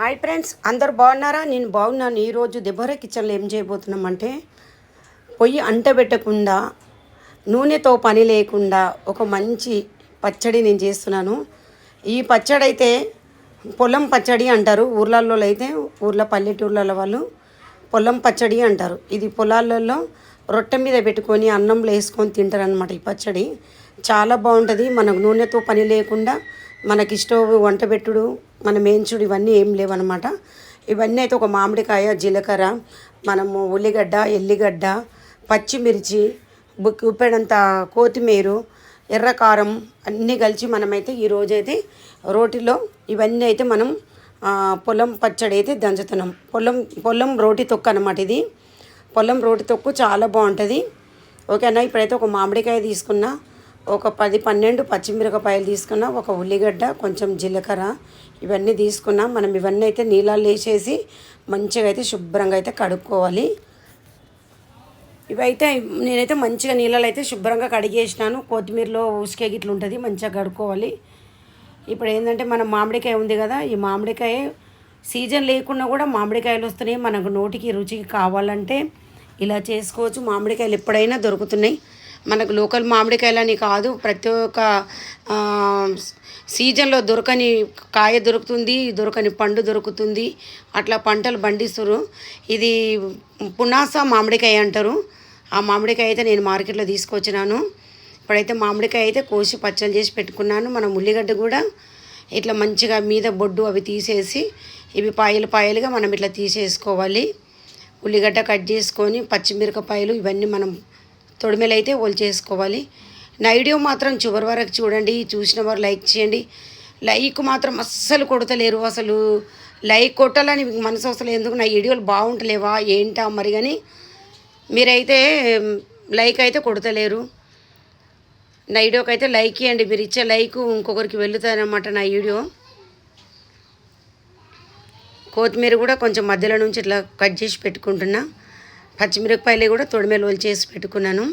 Hi friends అందరు బాగున్నారా? నేను బాగున్నాను. ఈరోజు దెబ్బర కిచెన్లో ఏం చేయబోతున్నామంటే పొయ్యి అంటబెట్టకుండా నూనెతో పని లేకుండా ఒక మంచి పచ్చడి నేను చేస్తున్నాను. ఈ పచ్చడి అయితే పొలం పచ్చడి అంటారు. ఊర్లలో అయితే ఊర్ల పల్లెటూర్లలో వాళ్ళు పొలం పచ్చడి అంటారు. ఇది పొలాలలో రొట్టె మీద పెట్టుకొని అన్నంలో వేసుకొని తింటారు అనమాట ఈ పచ్చడి. చాలా బాగుంటుంది. మనకు నూనెతో పని లేకుండా మనకి స్టవ్ వంట పెట్టుడు మన మేంచుడు ఇవన్నీ ఏం లేవన్నమాట. ఇవన్నీ అయితే ఒక మామిడికాయ జీలకర్ర మనము ఉల్లిగడ్డ ఎల్లిగడ్డ పచ్చిమిర్చి బుక్ ఉప్పెడంత కొత్తిమీర ఎర్రకారం అన్నీ కలిసి మనమైతే ఈ రోజైతే రోటిలో ఇవన్నీ అయితే మనం పొలం పచ్చడి అయితే దంచుతున్నాం. పొలం పొలం రోటి తొక్కు అనమాట ఇది. పొలం రోటి తొక్కు చాలా బాగుంటుంది. ఓకేనా? ఇప్పుడైతే ఒక మామిడికాయ తీసుకున్నా. ఒక పది పన్నెండు పచ్చిమిరపకాయలు తీసుకున్నా ఒక ఉల్లిగడ్డ కొంచెం జీలకర్ర ఇవన్నీ తీసుకున్న మనం ఇవన్నీ అయితే నీళ్ళల్లో వేసేసి మంచిగా అయితే శుభ్రంగా అయితే కడుక్కోవాలి. ఇవైతే నేనైతే మంచిగా నీళ్ళలో అయితే శుభ్రంగా కడిగేసినాను. కొత్తిమీరలో ఉసికే గిట్లు ఉంటుంది మంచిగా కడుక్కోవాలి. ఇప్పుడు ఏంటంటే మన మామిడికాయ ఉంది కదా ఈ మామిడికాయ సీజన్ లేకున్నా కూడా మామిడికాయలు వస్తున్నాయి. మనకు నోటికి రుచికి కావాలంటే ఇలా చేసుకోవచ్చు. మామిడికాయలు ఎప్పుడైనా దొరుకుతున్నాయి. మనకు లోకల్ మామిడికాయలని కాదు ప్రతి ఒక్క సీజన్లో దొరకని కాయ దొరుకుతుంది దొరకని పండు దొరుకుతుంది. అట్లా పంటలు పండిస్తారు ఇది పునాస మామిడికాయ అంటారు. ఆ మామిడికాయ అయితే నేను మార్కెట్లో తీసుకొచ్చినాను. ఇప్పుడైతే మామిడికాయ అయితే కోసి పచ్చలు చేసి పెట్టుకున్నాను. మనం ఉల్లిగడ్డ కూడా ఇట్లా మంచిగా మీద బొడ్డు అవి తీసేసి ఇవి పాయలు పాయలుగా మనం ఇట్లా తీసేసుకోవాలి. ఉల్లిగడ్డ కట్ చేసుకొని పచ్చిమిరపకాయలు ఇవన్నీ మనం తొడిమెలు అయితే చేసుకోవాలి. నా వీడియో మాత్రం చివరి వరకు చూడండి చూసిన వారు లైక్ చేయండి. లైక్ మాత్రం అస్సలు కొడతలేరు అసలు. లైక్ కొట్టాలని మీకు మనసు అసలు ఎందుకు? నా వీడియోలు బాగుంటలేవా? ఏంటా మరి కానీ మీరైతే లైక్ అయితే కొడతలేరు. నా వీడియోకి అయితే లైక్ ఇవ్వండి మీరు ఇచ్చే లైక్ ఇంకొకరికి వెళ్తారనమాట నా వీడియో. కొత్తిమీర కూడా కొంచెం మధ్యలో నుంచి ఇట్లా కట్ చేసి పెట్టుకుంటున్నా. పచ్చిమిరపకాయలు కూడా తొడిమెలు చేసి పెట్టుకున్నాను.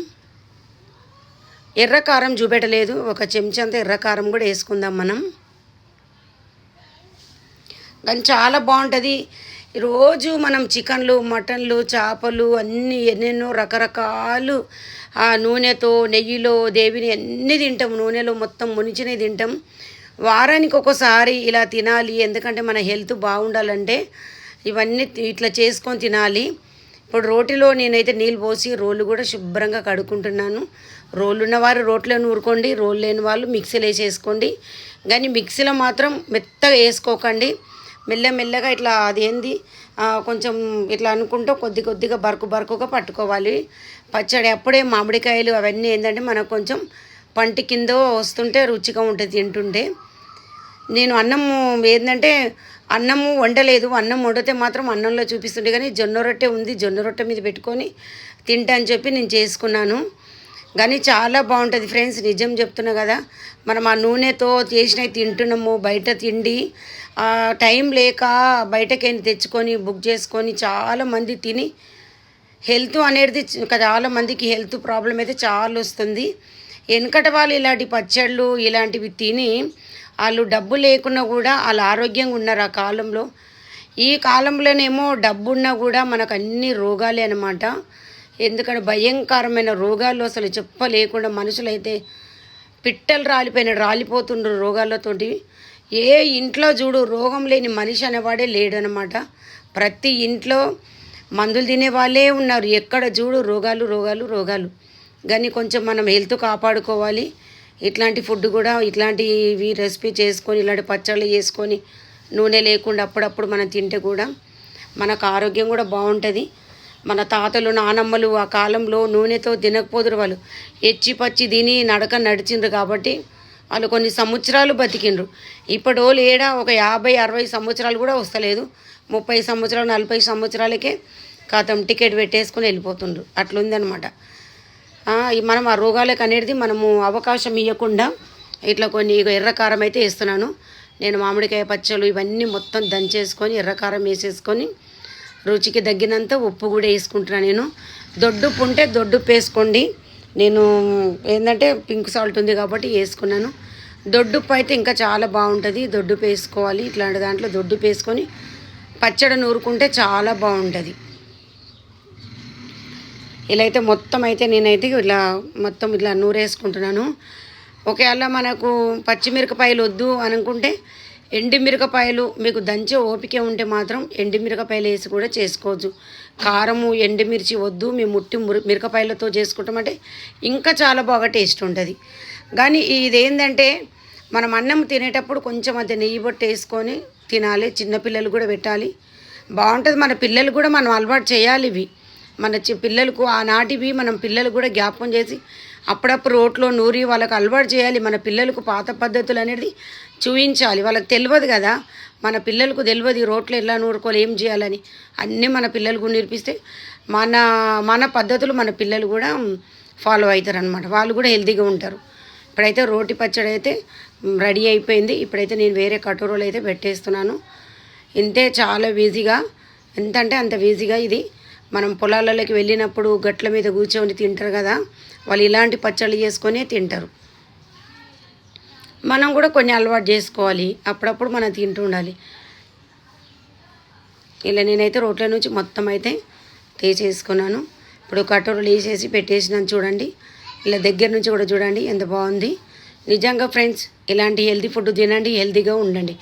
ఎర్ర కారం చూపెట్టలేదు. ఒక చెంచంత ఎర్ర కారం కూడా వేసుకుందాం మనం. కానీ చాలా బాగుంటుంది. రోజు మనం చికెన్లు మటన్లు చేపలు అన్నీ ఎన్నెన్నో రకరకాలు ఆ నూనెతో నెయ్యిలో దేవిని అన్నీ తింటాం. నూనెలో మొత్తం మునిచినవి తింటాం. వారానికి ఒక్కోసారి ఇలా తినాలి. ఎందుకంటే మన హెల్త్ బాగుండాలంటే ఇవన్నీ ఇట్లా చేసుకొని తినాలి. ఇప్పుడు రోటిలో నేనైతే నీళ్ళు పోసి రోళ్ళు కూడా శుభ్రంగా కడుక్కుంటున్నాను. రోళ్ళు ఉన్నవారు రోట్లో నూరుకోండి రోళ్ళు లేని వాళ్ళు మిక్సీలో వేసేసుకోండి. కానీ మిక్సీలో మాత్రం మెత్తగా వేసుకోకండి. మెల్లమెల్లగా ఇట్లా అదేంది ఏంది కొంచెం ఇట్లా అనుకుంటూ కొద్ది కొద్దిగా బరుకు బరుకుగా పట్టుకోవాలి. పచ్చడి అప్పుడే మామిడికాయలు అవన్నీ ఏంటంటే మనకు కొంచెం పంటి కింద వస్తుంటే రుచిగా ఉంటుంది తింటుంటే. నేను అన్నము ఏంటంటే అన్నము వండలేదు అన్నం వండితే మాత్రం అన్నంలో చూపిస్తుండే కానీ జొన్న రొట్టె ఉంది. జొన్న రొట్టె మీద పెట్టుకొని తింటా అని చెప్పి నేను చేసుకున్నాను. కానీ చాలా బాగుంటుంది ఫ్రెండ్స్. నిజం చెప్తున్నా కదా మనం ఆ నూనెతో చేసినవి తింటున్నాము. బయట తిండి టైం లేక బయటకెళ్ళి తెచ్చుకొని బుక్ చేసుకొని చాలా మంది తిని హెల్త్ అనేది చాలా మందికి హెల్త్ ప్రాబ్లం అయితే చాలా వస్తుంది. వెనకట వాళ్ళు ఇలాంటి పచ్చళ్ళు ఇలాంటివి తిని వాళ్ళు డబ్బు లేకున్నా కూడా వాళ్ళు ఆరోగ్యంగా ఉన్నారు ఆ కాలంలో. ఈ కాలంలోనేమో డబ్బు ఉన్నా కూడా మనకు అన్ని రోగాలే అనమాట ఎందుకంటే భయంకరమైన రోగాలు అసలు చెప్పలేకుండా మనుషులైతే పిట్టలు రాలిపోయిన రాలిపోతుండ్రు రోగాలతోటి. ఏ ఇంట్లో చూడు రోగం లేని మనిషి అనేవాడే లేడనమాట ప్రతి ఇంట్లో మందులు తినే వాళ్ళే ఉన్నారు. ఎక్కడ చూడు రోగాలు రోగాలు రోగాలు. కానీ కొంచెం మనం హెల్త్ కాపాడుకోవాలి. ఇట్లాంటి ఫుడ్ కూడా ఇట్లాంటివి రెసిపీ చేసుకొని ఇలాంటి పచ్చళ్ళు చేసుకొని నూనె లేకుండా అప్పుడప్పుడు మనం తింటే కూడా మనకు ఆరోగ్యం కూడా బాగుంటుంది. మన తాతలు నానమ్మలు ఆ కాలంలో నూనెతో తినకపోదురు వాళ్ళు. ఎచ్చి పచ్చి తిని నడక నడిచిండ్రు కాబట్టి వాళ్ళు కొన్ని సంవత్సరాలు బతికిండ్రు. ఇప్పటి వాళ్ళు ఏడా ఒక యాభై అరవై సంవత్సరాలు కూడా వస్తలేదు. ముప్పై సంవత్సరాలు నలభై సంవత్సరాలకే కాతం టికెట్ పెట్టేసుకుని వెళ్ళిపోతుండ్రు. అట్లుందనమాట మనం ఆ రోగాలకు అనేది మనము అవకాశం ఇవ్వకుండా ఇట్లా కొన్ని ఎర్రకారం అయితే వేస్తున్నాను. నేను మామిడికాయ పచ్చళ్ళు ఇవన్నీ మొత్తం దంచేసుకొని ఎర్రకారం వేసేసుకొని రుచికి తగ్గినంత ఉప్పు కూడా వేసుకుంటున్నాను నేను. దొడ్డుప్పు ఉంటే దొడ్డుప్పు వేసుకోండి. నేను ఏంటంటే పింక్ సాల్ట్ ఉంది కాబట్టి వేసుకున్నాను. దొడ్డుప్పు అయితే ఇంకా చాలా బాగుంటుంది. దొడ్డుప్పు వేసుకోవాలి. ఇట్లాంటి దాంట్లో దొడ్డుప్పు వేసుకొని పచ్చడి నూరుకుంటే చాలా బాగుంటుంది. ఇలా అయితే మొత్తం అయితే నేనైతే ఇలా మొత్తం ఇట్లా నూరేసుకుంటున్నాను. ఒకవేళ మనకు పచ్చిమిరపకాయలు వద్దు అనుకుంటే ఎండి మిరపకాయలు మీకు దంచే ఓపిక ఉంటే మాత్రం ఎండి మిరపకాయలు వేసి కూడా చేసుకోవచ్చు. కారము ఎండుమిర్చి వద్దు మేము ముట్టి మిరపకాయలతో చేసుకుంటామంటే ఇంకా చాలా బాగా టేస్ట్ ఉంటుంది. కానీ ఇదేంటంటే మనం అన్నం తినేటప్పుడు కొంచెం అది నెయ్యి బొట్టు వేసుకొని తినాలి చిన్నపిల్లలు కూడా పెట్టాలి. బాగుంటుంది మన పిల్లలు కూడా మనం అలవాటు చేయాలి ఇవి. మన చి పిల్లలకు ఆనాటివి మనం పిల్లలు కూడా జ్ఞాపకం చేసి అప్పుడప్పుడు రోట్లో నూరి వాళ్ళకి అలవాటు చేయాలి. మన పిల్లలకు పాత పద్ధతులు అనేది చూపించాలి వాళ్ళకి తెలియదు కదా. మన పిల్లలకు తెలియదు ఈ రోట్లో ఎలా నూరుకోవాలి ఏం చేయాలని. అన్నీ మన పిల్లలకు నేర్పిస్తే మన మన పద్ధతులు మన పిల్లలు కూడా ఫాలో అవుతారు అనమాట వాళ్ళు కూడా హెల్తీగా ఉంటారు. ఇప్పుడైతే రోటి పచ్చడి అయితే రెడీ అయిపోయింది. ఇప్పుడైతే నేను వేరే కటోరలు అయితే పెట్టేస్తున్నాను. ఇంతే చాలా ఈజీగా. ఎంత అంటే అంత ఈజీగా ఇది. మనం పొలాలలోకి వెళ్ళినప్పుడు గట్ల మీద కూర్చొని తింటారు కదా వాళ్ళు ఇలాంటి పచ్చళ్ళు చేసుకొని తింటారు. మనం కూడా కొన్ని అలవాటు చేసుకోవాలి అప్పుడప్పుడు మనం తింటూ ఉండాలి. ఇలా నేనైతే రోట్ల నుంచి మొత్తం అయితే తీసేసుకున్నాను. ఇప్పుడు కటోరలు వేసేసి పెట్టేసినాను చూడండి. ఇలా దగ్గర నుంచి కూడా చూడండి ఎంత బాగుంది. నిజంగా ఫ్రెండ్స్ ఇలాంటి హెల్తీ ఫుడ్ తినండి హెల్తీగా ఉండండి.